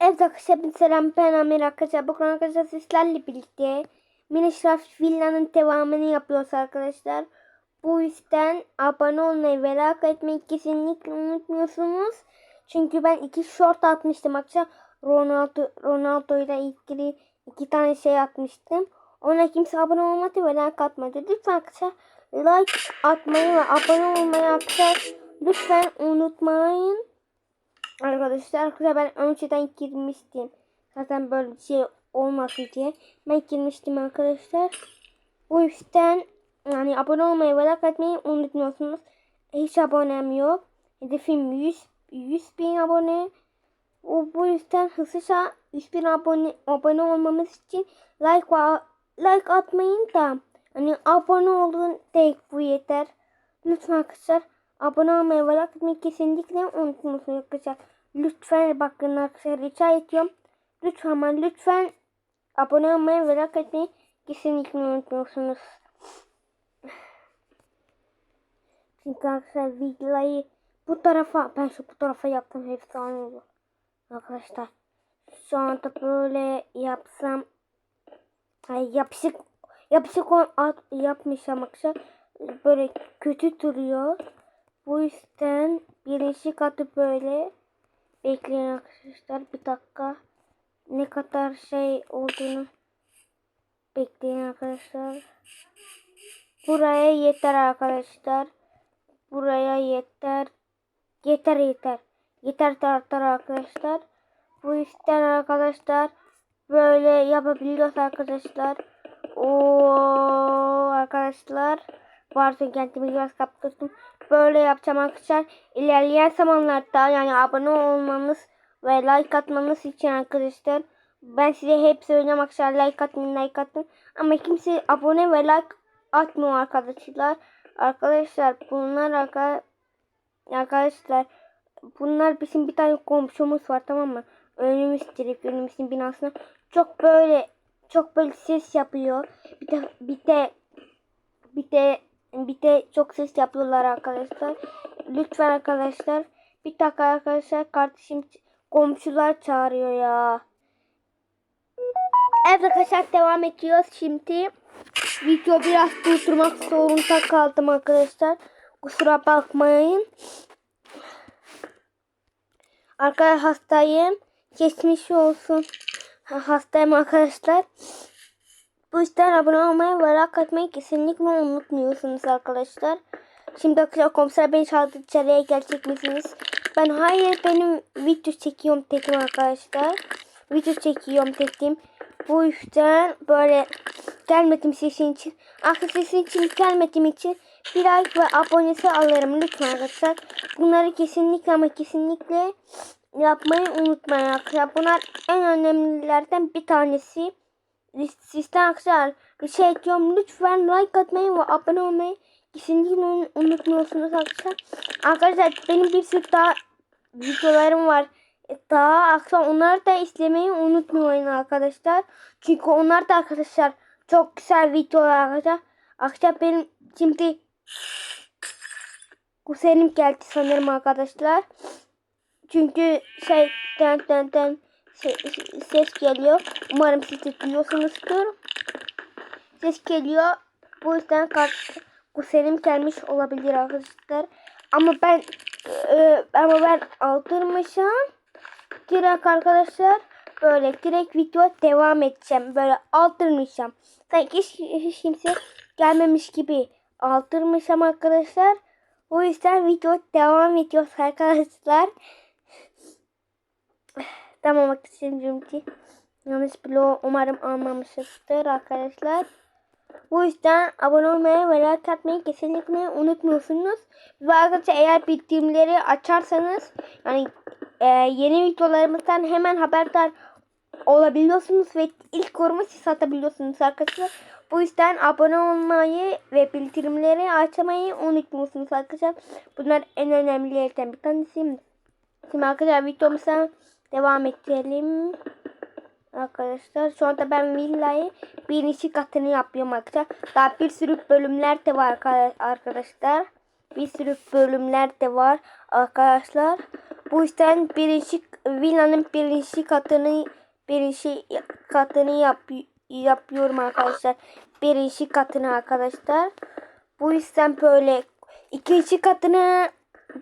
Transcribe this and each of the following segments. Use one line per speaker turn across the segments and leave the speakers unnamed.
Evet arkadaşlar selam ben Amir arkadaşlar. Bugün arkadaşlar sizlerle birlikte Minecraft villanın devamını yapıyoruz arkadaşlar. Bu yüzden abone olmayı ve like etmeyi kesinlikle unutmuyorsunuz. Çünkü ben iki short atmıştım arkadaşlar. Ronaldo, Ronaldo ile ilgili iki tane şey atmıştım. Ona kimse abone olmadı ve like atmadı. Lütfen arkadaşlar like atmayı ve abone olmayı arkadaşlar lütfen unutmayın. Arkadaşlar arkadaşlar ben önceden girmiştim. Zaten böyle bir şey olmasın diye. Ben girmiştim arkadaşlar. Bu yüzden yani abone olmayı ve like etmeyi unutmuyorsunuz. Hiç abonem yok. Hedefim 100, 100 bin abone. O, bu yüzden hızlıca 100 bin abone, abone olmamız için like like atmayın da hani abone olun tek bu yeter. Lütfen arkadaşlar abone olmayı ve like etmeyi kesinlikle unutmuyorsunuz arkadaşlar. Lütfen bakın arkadaşlar rica ediyorum. Lütfen ama lütfen abone olmayı ve like etmeyi kesinlikle unutmuyorsunuz. Çünkü arkadaşlar videoyu bu tarafa ben şu bu tarafa yaptım efsane olur. Arkadaşlar şu anda böyle yapsam ay yapışık yapışık o- at, yapmışım arkadaşlar böyle kötü duruyor. Bu yüzden birinci katı böyle bekleyin arkadaşlar bir dakika ne kadar şey olduğunu bekleyin arkadaşlar. Buraya yeter arkadaşlar. Buraya yeter. Yeter yeter. Yeter tartar arkadaşlar. Bu yüzden arkadaşlar böyle yapabiliyoruz arkadaşlar. Oo arkadaşlar. Pardon kendimi biraz kaptırdım. Böyle yapacağım arkadaşlar. İlerleyen zamanlarda yani abone olmanız ve like atmanız için arkadaşlar. Ben size hep söylüyorum arkadaşlar like atmayın like atın. Ama kimse abone ve like atmıyor arkadaşlar. Arkadaşlar bunlar arka- arkadaşlar bunlar bizim bir tane komşumuz var tamam mı? Önümüz direkt önümüzün binasına çok böyle çok böyle ses yapıyor. Bir de bir de bir de bir de çok ses yapıyorlar arkadaşlar. Lütfen arkadaşlar bir dakika arkadaşlar kardeşim komşular çağırıyor ya. Evet arkadaşlar devam ediyoruz şimdi. Video biraz durdurmak zorunda kaldım arkadaşlar. Kusura bakmayın. Arkadaşlar hastayım. Geçmiş olsun. Ha, Hastayım arkadaşlar. Bu yüzden abone olmayı ve like atmayı kesinlikle unutmuyorsunuz arkadaşlar. Şimdi arkadaşlar komiser beni çağırdı içeriye gelecek misiniz? Ben hayır benim video çekiyorum dedim arkadaşlar. Video çekiyorum dedim. Bu yüzden böyle gelmedim sesin için. Arkadaşlar sesin için gelmediğim için bir like ve abonesi alırım lütfen arkadaşlar. Bunları kesinlikle ama kesinlikle yapmayı unutmayın arkadaşlar. Bunlar en önemlilerden bir tanesi. Sizden arkadaşlar rica ediyorum lütfen like atmayı ve abone olmayı kesinlikle un- unutmuyorsunuz arkadaşlar. Arkadaşlar benim bir sürü daha videolarım var. E, Daha akşam onları da izlemeyi unutmayın arkadaşlar. Çünkü onlar da arkadaşlar çok güzel videolar arkadaşlar. Arkadaşlar benim şimdi kuzenim geldi sanırım arkadaşlar. Çünkü şey den den den se- ses geliyor. Umarım siz de duyuyorsunuzdur. Ses geliyor. Bu yüzden kuzenim gelmiş olabilir arkadaşlar. Ama ben e, ama ben aldırmışım. Direkt arkadaşlar böyle direkt video devam edeceğim. Böyle aldırmayacağım. Sanki hiç, hiç kimse gelmemiş gibi aldırmışım arkadaşlar. O yüzden video devam ediyoruz arkadaşlar. Tamam arkadaşlar ki yanlış bloğu umarım almamışızdır arkadaşlar. Bu yüzden abone olmayı ve like atmayı kesinlikle unutmuyorsunuz. Ve arkadaşlar eğer bildirimleri açarsanız yani e, yeni videolarımızdan hemen haberdar olabiliyorsunuz ve ilk yorumu siz atabiliyorsunuz arkadaşlar. Bu yüzden abone olmayı ve bildirimleri açmayı unutmuyorsunuz arkadaşlar. Bunlar en önemlilerden bir tanesi. Şimdi arkadaşlar videomuza devam edelim. Arkadaşlar şu anda ben villayı birinci katını yapıyorum arkadaşlar. Daha bir sürü bölümler de var arka- arkadaşlar. Bir sürü bölümler de var arkadaşlar. Bu yüzden birinci villanın birinci katını birinci katını yap, yapıyorum arkadaşlar. Birinci katını arkadaşlar. Bu yüzden böyle ikinci katını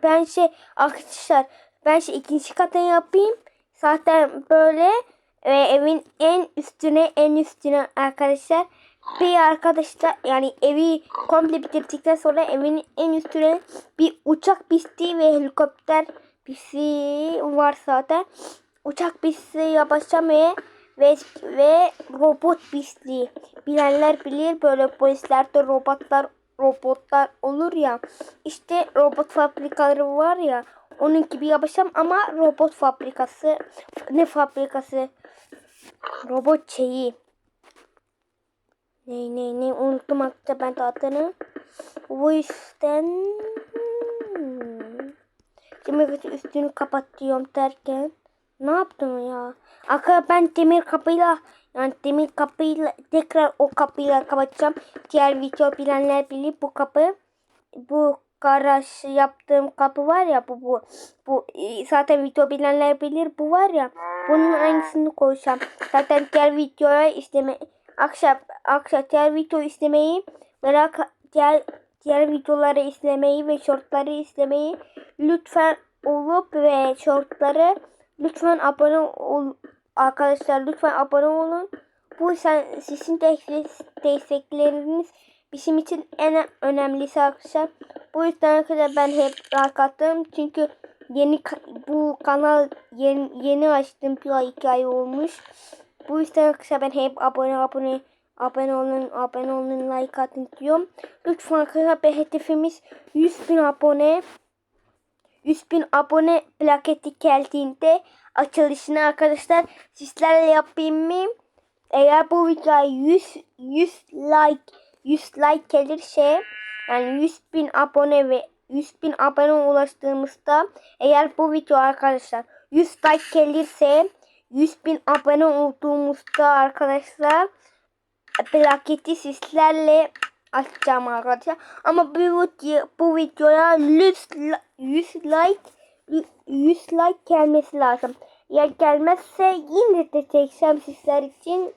ben şey arkadaşlar ben şey ikinci katını yapayım. Zaten böyle e, evin en üstüne en üstüne arkadaşlar bir arkadaşlar yani evi komple bitirdikten sonra evin en üstüne bir uçak pisti ve helikopter pisti var zaten. Uçak pisti yapacağım ve ve, ve robot pisti. Bilenler bilir böyle polislerde robotlar robotlar olur ya. İşte robot fabrikaları var ya. Onun gibi yapacağım ama robot fabrikası ne fabrikası? Robot şeyi. Ne ne ne unuttum hatta ben adını. Bu yüzden demir üstünü kapatıyorum derken ne yaptım ya? Aka ben demir kapıyla yani demir kapıyla tekrar o kapıyla kapatacağım. Diğer video bilenler bilir bu kapı. Bu garaj yaptığım kapı var ya bu bu bu e, zaten video bilenler bilir bu var ya bunun aynısını koyacağım. Zaten diğer videoya isteme akşam akşam diğer video izlemeyi merak diğer diğer videoları izlemeyi ve shortları izlemeyi lütfen olup ve shortları lütfen abone ol arkadaşlar lütfen abone olun. Bu sen sizin destek- destekleriniz bizim için en önemlisi arkadaşlar. Bu yüzden arkadaşlar ben hep like attım. Çünkü yeni bu kanal yeni, yeni açtım bir ay iki ay olmuş. Bu yüzden arkadaşlar ben hep abone abone abone olun abone olun like atın diyorum. Lütfen arkadaşlar hedefimiz 100 bin abone. 100 bin abone plaketi geldiğinde açılışını arkadaşlar sizlerle yapayım mı? Eğer bu videoya 100 100 like 100 like gelirse yani 100 bin abone ve 100 bin abone ulaştığımızda eğer bu video arkadaşlar 100 like gelirse 100 bin abone olduğumuzda arkadaşlar plaketi sizlerle açacağım arkadaşlar. Ama bu, video, bu videoya 100, li- 100 like 100 like gelmesi lazım. Eğer gelmezse yine de çekeceğim sizler için.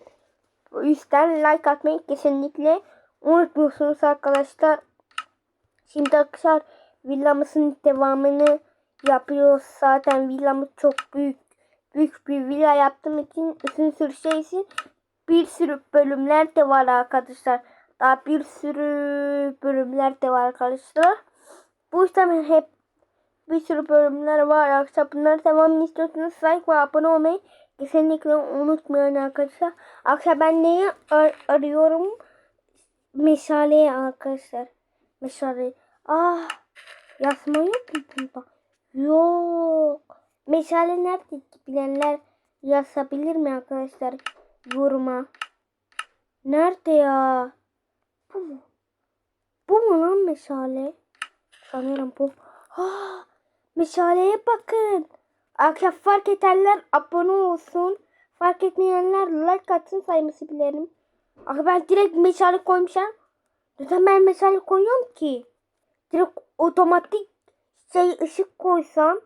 O yüzden like atmayı kesinlikle unutmuyorsunuz arkadaşlar. Şimdi arkadaşlar villamızın devamını yapıyoruz. Zaten villamız çok büyük. Büyük bir villa yaptığım için uzun sürüşü için bir sürü bölümler de var arkadaşlar. Daha bir sürü bölümler de var arkadaşlar. Bu yüzden hep bir sürü bölümler var arkadaşlar. Bunları devamını istiyorsanız like ve abone olmayı kesinlikle unutmayın arkadaşlar. Arkadaşlar ben neyi ar- arıyorum? Meşaleyi arkadaşlar. Meşale. Ah yazma yok mu bunda? Yok. Meşale nerede bilenler yazabilir mi arkadaşlar? Yoruma. Nerede ya? Bu mu? Bu mu lan meşale? Sanırım bu. Ah, meşaleye bakın. Arkadaşlar fark edenler abone olsun. Fark etmeyenler like atsın sayması bilelim. Arkadaşlar ben direkt meşale koymuşum. Neden ben meşale koyuyorum ki? Direkt otomatik şey ışık koysam.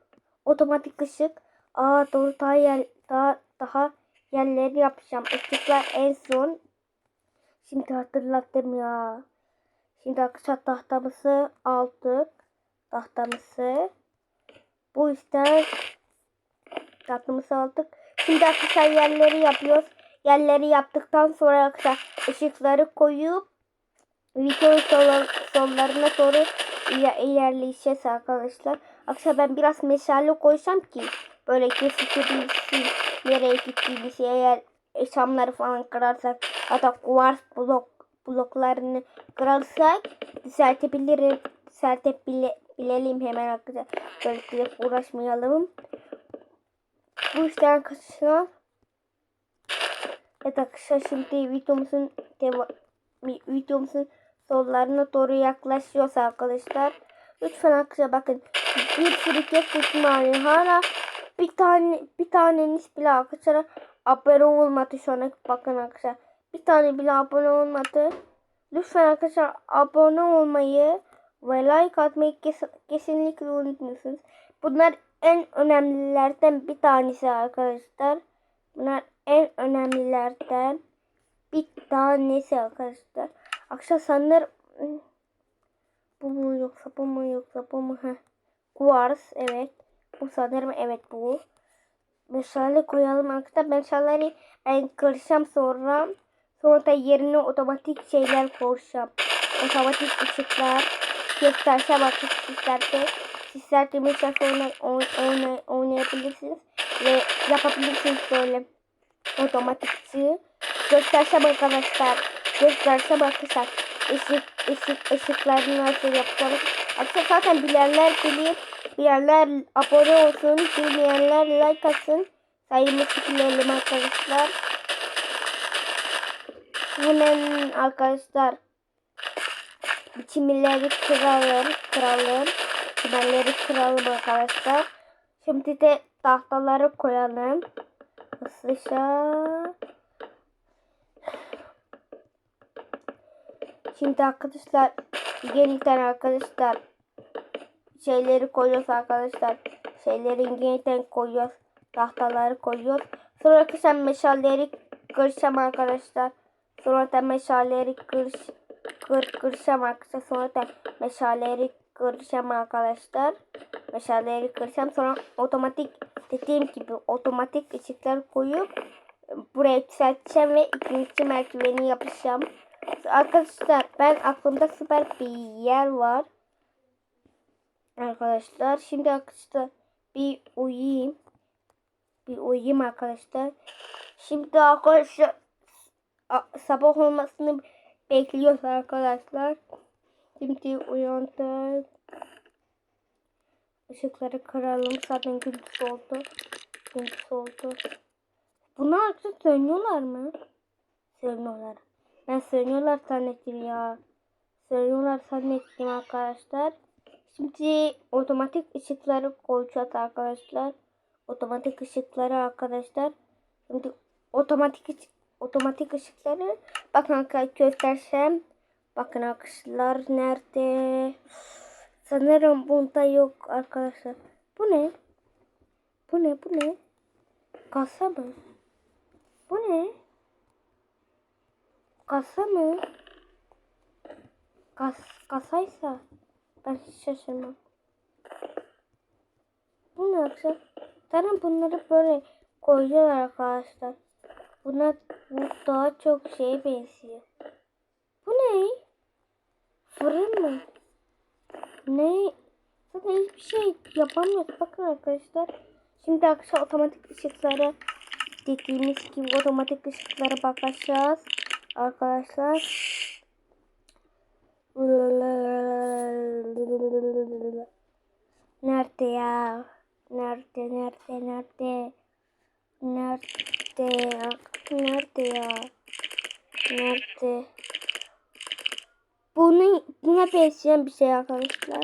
Otomatik ışık. Aa doğru daha yer, daha daha yerleri yapacağım. Işıklar en son. Şimdi hatırlattım ya. Şimdi arkadaşlar tahtamızı aldık. Tahtamızı. Bu yüzden tahtamızı aldık. Şimdi arkadaşlar yerleri yapıyoruz. Yerleri yaptıktan sonra arkadaşlar ışıkları koyup videonun son, sonlarına doğru iler- ilerleyeceğiz arkadaşlar. Arkadaşlar ben biraz meşale koysam ki böyle gözükebilsin nereye gittiğimizi eğer eşamları falan kırarsak hatta kuvars blok bloklarını kırarsak düzeltebilirim düzeltebilelim hemen arkadaşlar. Böyle uğraşmayalım. Bu yüzden arkadaşlar Evet arkadaşlar şimdi videomuzun deva videomuzun sonlarına doğru yaklaşıyoruz arkadaşlar. Lütfen arkadaşlar bakın bir kez ihtimali hala bir tane bir taneniz bile arkadaşlar abone olmadı şu ana bakın arkadaşlar. Bir tane bile abone olmadı. Lütfen arkadaşlar abone olmayı ve like atmayı kes- kesinlikle unutmuyorsunuz. Bunlar en önemlilerden bir tanesi arkadaşlar. Bunlar en önemlilerden bir tanesi arkadaşlar. Akşam sanırım bu mu yoksa bu mu yoksa bu mu? Heh. Quartz evet. Bu sanırım evet bu. Meşale koyalım arkadaşlar. Meşaleleri ben kıracağım sonra. Sonra da yerine otomatik şeyler koyacağım. Otomatik ışıklar. Gösterse bakın sizlerde. Sizler de meşale oyna, oyna, oynayabilirsiniz. Ve yapabilirsiniz böyle otomatikçi. Gösterse arkadaşlar. Gösterse arkadaşlar. Işık, ışık, ışıklarını nasıl yapacağım. Aslında zaten bilenler bilir. Bilenler abone olsun. Bilmeyenler like atsın. Sayımı çekilelim arkadaşlar. Hemen arkadaşlar biçimleri kıralım. Kıralım. Çimenleri kıralım arkadaşlar. Şimdi de tahtaları koyalım. Hızlıca. Şimdi arkadaşlar yeniden arkadaşlar şeyleri koyuyoruz arkadaşlar. Şeylerin yeniden koyuyoruz. Tahtaları koyuyoruz. Sonra arkadaşlar meşalleri kıracağım arkadaşlar. Sonra da meşalleri kır, kır, kıracağım arkadaşlar. Sonra da meşalleri kıracağım arkadaşlar. Meşalleri kıracağım. Sonra otomatik dediğim gibi otomatik ışıklar koyup buraya yükselteceğim ve ikinci merdiveni yapacağım. Arkadaşlar ben aklımda süper bir yer var. Arkadaşlar şimdi arkadaşlar bir uyuyayım. Bir uyuyayım arkadaşlar. Şimdi arkadaşlar sabah olmasını bekliyoruz arkadaşlar. Şimdi uyandık. Işıkları kıralım. Zaten gündüz oldu. Gündüz oldu. Bunlar artık sönüyorlar mı? Sönüyorlar. Ben sönüyorlar zannettim ya. Sönüyorlar zannettim arkadaşlar. Şimdi otomatik ışıkları koyacağız arkadaşlar. Otomatik ışıkları arkadaşlar. Şimdi otomatik otomatik ışıkları bakın arkadaşlar göstersem. Bakın arkadaşlar nerede? Sanırım bunda yok arkadaşlar. Bu ne? Bu ne? Bu ne? Kasa mı? Bu ne? Kasa mı? Kas, kasaysa ben hiç şaşırmam. Bu ne arkadaşlar? Zaten bunları böyle koyuyorlar arkadaşlar. Buna bu daha çok şeye benziyor. Bu ne? Fırın mı? Ne? Zaten hiçbir şey yapamıyoruz. Bakın arkadaşlar. Şimdi akşam otomatik ışıklara dediğimiz gibi otomatik ışıklara bakacağız. Arkadaşlar. Nerede ya? Nerede? Nerede? Nerede? Nerede? Nerede ya? Nerede? Bunu buna benzeyen bir şey arkadaşlar.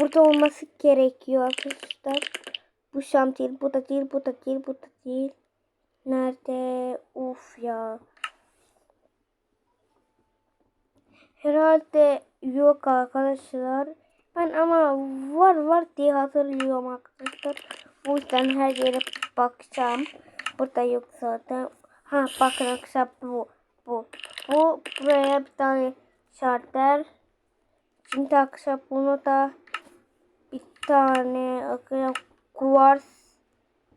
Burada olması gerekiyor arkadaşlar. Bu şam değil, bu da değil, bu da değil, bu da değil. Nerede? Uf ya. Herhalde yok arkadaşlar. Ben ama var var diye hatırlıyorum arkadaşlar. Bu yüzden her yere bakacağım. Burada yok zaten. Ha bakın arkadaşlar bu. Bu. Bu buraya bir tane şarter. Şimdi arkadaşlar bunu da bir tane arkadaşlar kuvars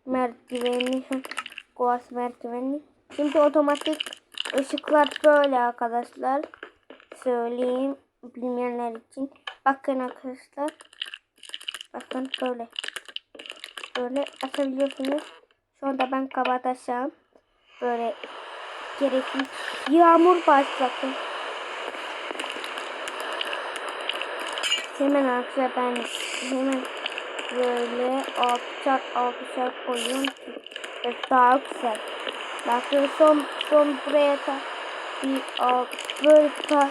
merdiveni. kuvars merdiveni. Şimdi otomatik ışıklar böyle arkadaşlar. Söyleyeyim bilmeyenler için. Bakın arkadaşlar. Bakın böyle. Böyle açabiliyorsunuz. Şu anda ben kapatacağım. Böyle gerekli yağmur başlattım. Hemen arkadaşlar ben hemen böyle alçak alçak koyuyorum ki daha güzel. Bakın son son buraya da böyle daha,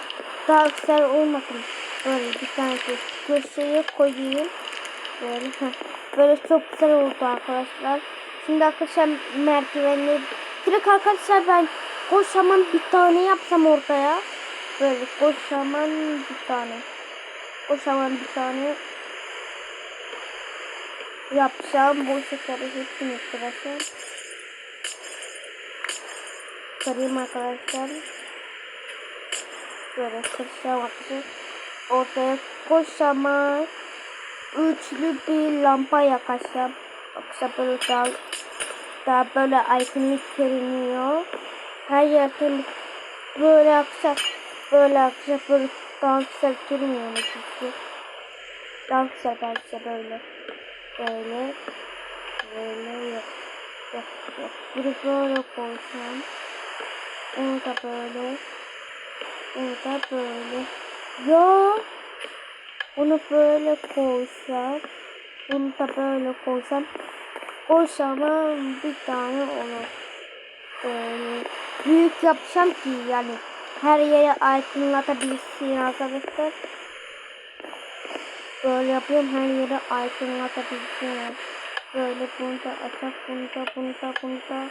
daha güzel olmasın. Böyle bir tane köşeye koyayım. Böyle böyle çok güzel oldu arkadaşlar. Şimdi arkadaşlar merdivenleri direkt arkadaşlar ben kocaman bir tane yapsam ortaya. Böyle kocaman bir tane. Kocaman bir tane. yapacağım. Bu şekeri hepsini kıracağım. Kırayım arkadaşlar. Böyle kıracağım arkadaşlar. Ortaya kocaman üçlü bir lampa yakacağım. Yoksa böyle daha, daha böyle aydınlık görünüyor. Her yerde böyle aksa böyle aksa böyle daha güzel görünüyor mu çünkü? Daha güzel bence böyle. Böyle. Böyle yok. Yok yok. Bunu böyle koysam. Onu da böyle. Onu da böyle. Yok. Bunu böyle koysam. Bunu da böyle koysam. Kocaman bir tane olur. Böyle büyük yapacağım ki yani her yere aydınlatabilsin arkadaşlar. Böyle yapıyorum her yere aydınlatabilsin. Böyle bunu da açak, bunu da, bunu da, bunu da,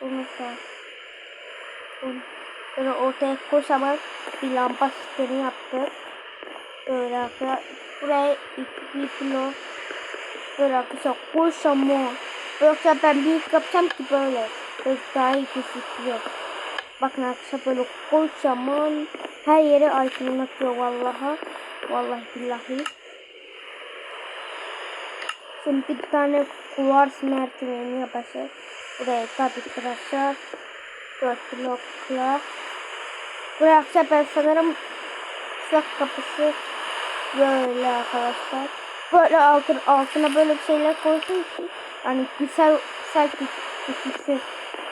bunu da. Bunu- Böyle ortaya kocaman bir lamba sistemi yaptık. Böyle arkadaşlar. Buraya iki bir blok. Böyle arkadaşlar kocaman. Yoksa ben büyük yapacağım ki böyle. Böyle daha iyi gözüküyor. Bakın arkadaşlar böyle kocaman her yere aydınlatıyor vallaha. Vallahi billahi. Şimdi bir tane kuvars merdiveni yapacağız. Buraya tabii arkadaşlar. Dört blokla. Arkadaşlar ben sanırım sıcak kapısı böyle arkadaşlar. Böyle altın, altına böyle şeyler koydum ki yani güzel güzel gözüksün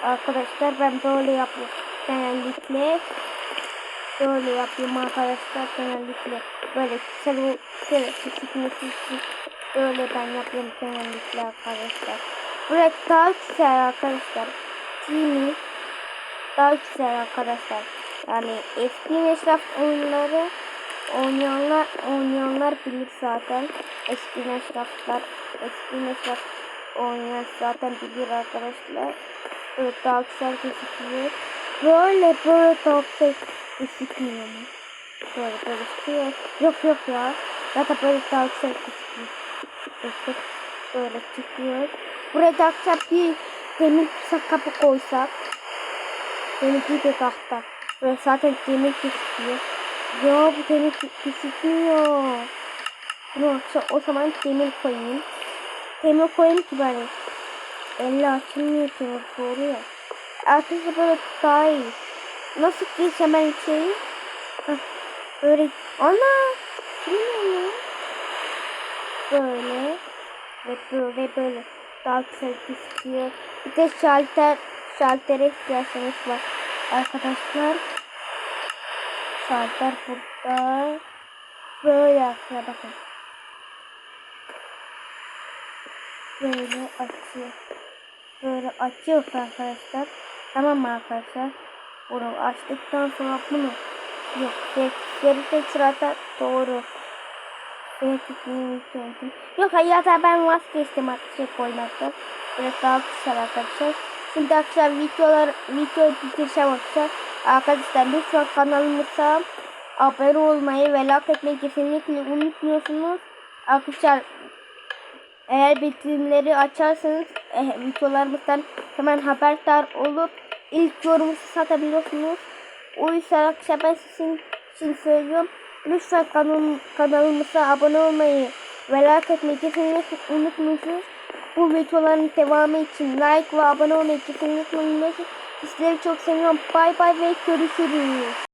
arkadaşlar. Ben böyle yapıyorum genellikle. Böyle yapıyorum arkadaşlar genellikle. Böyle güzel güzel gözükmesi için böyle ben yapıyorum genellikle arkadaşlar. Buraya daha güzel arkadaşlar. Mi? Daha güzel arkadaşlar. Yani eski meşraf oyunları oynayanlar oynayanlar bilir zaten. Eski meşraflar eski meşraf oynayan zaten bilir arkadaşlar. Böyle daha güzel gözüküyor. Böyle böyle daha güzel gözükmüyor mu? Böyle böyle çıkıyor. Yok yok ya. Zaten böyle daha güzel gözüküyor. Böyle çıkıyor. Buraya da akşam bir demir kapı koysak. Bir de tahta. Böyle zaten demir gözüküyor. Ya bu demir gözükmüyor. Bunu o zaman demir koyayım. Demir koyayım ki bari. Elle açılmıyor demir doğru ya. Arkadaşlar böyle daha iyi. Nasıl geçeceğim ben içeri? Böyle. Ana! Bilmiyorum. Böyle. Ve böyle böyle. Daha güzel gözüküyor. Bir de şalter, şaltere ihtiyacımız var. Arkadaşlar. Şalter burada. Böyle arkaya bakın. Böyle açıyor. Böyle açıyor arkadaşlar. Tamam mı arkadaşlar? Bunu açtıktan sonra bunu yok. Şerite sırada doğru. Yok hayır ben vazgeçtim artık şey koymaktan. Böyle daha güzel arkadaşlar. Şimdi arkadaşlar videolar video bitireceğim arkadaşlar. Arkadaşlar lütfen kanalımıza abone olmayı ve like etmeyi kesinlikle unutmuyorsunuz. Arkadaşlar eğer bildirimleri açarsanız e, videolarımızdan hemen haberdar olup ilk yorumunuzu satabiliyorsunuz. O yüzden arkadaşlar ben sizin için söylüyorum. Lütfen kanal, kanalımıza abone olmayı ve like etmeyi kesinlikle unutmuyorsunuz. Bu videoların devamı için like ve abone olmayı unutmayın. Sizleri çok seviyorum. Bay bay ve görüşürüz.